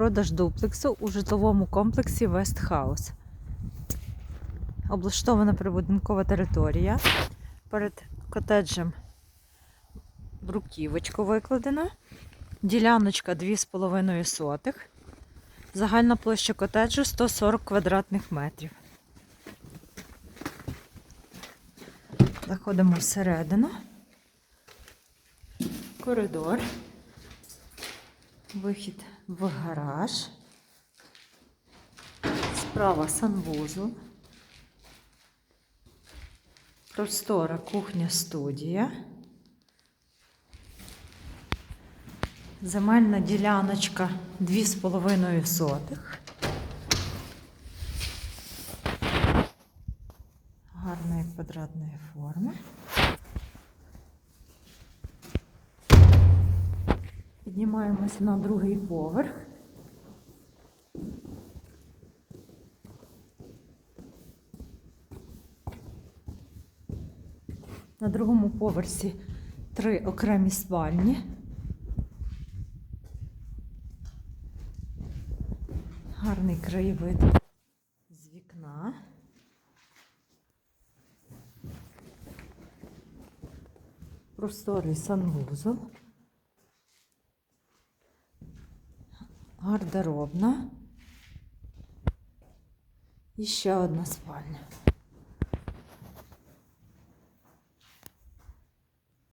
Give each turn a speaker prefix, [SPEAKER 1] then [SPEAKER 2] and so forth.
[SPEAKER 1] Продаж дуплексу у житловому комплексі Вестхаус. Облаштована прибудинкова територія. Перед котеджем бруківочку викладено. Діляночка 2,5 сотих. Загальна площа котеджу 140 квадратних метрів. Заходимо всередину. Коридор. Вихід в гараж. Справа санвузол. Простора кухня студія. Земельна діляночка 2,5 сотих. Гарної квадратної форми. Піднімаємося на другий поверх. На другому поверсі три окремі спальні. Гарний краєвид з вікна. Просторий санвузол. Гардеробна. І ще одна спальня.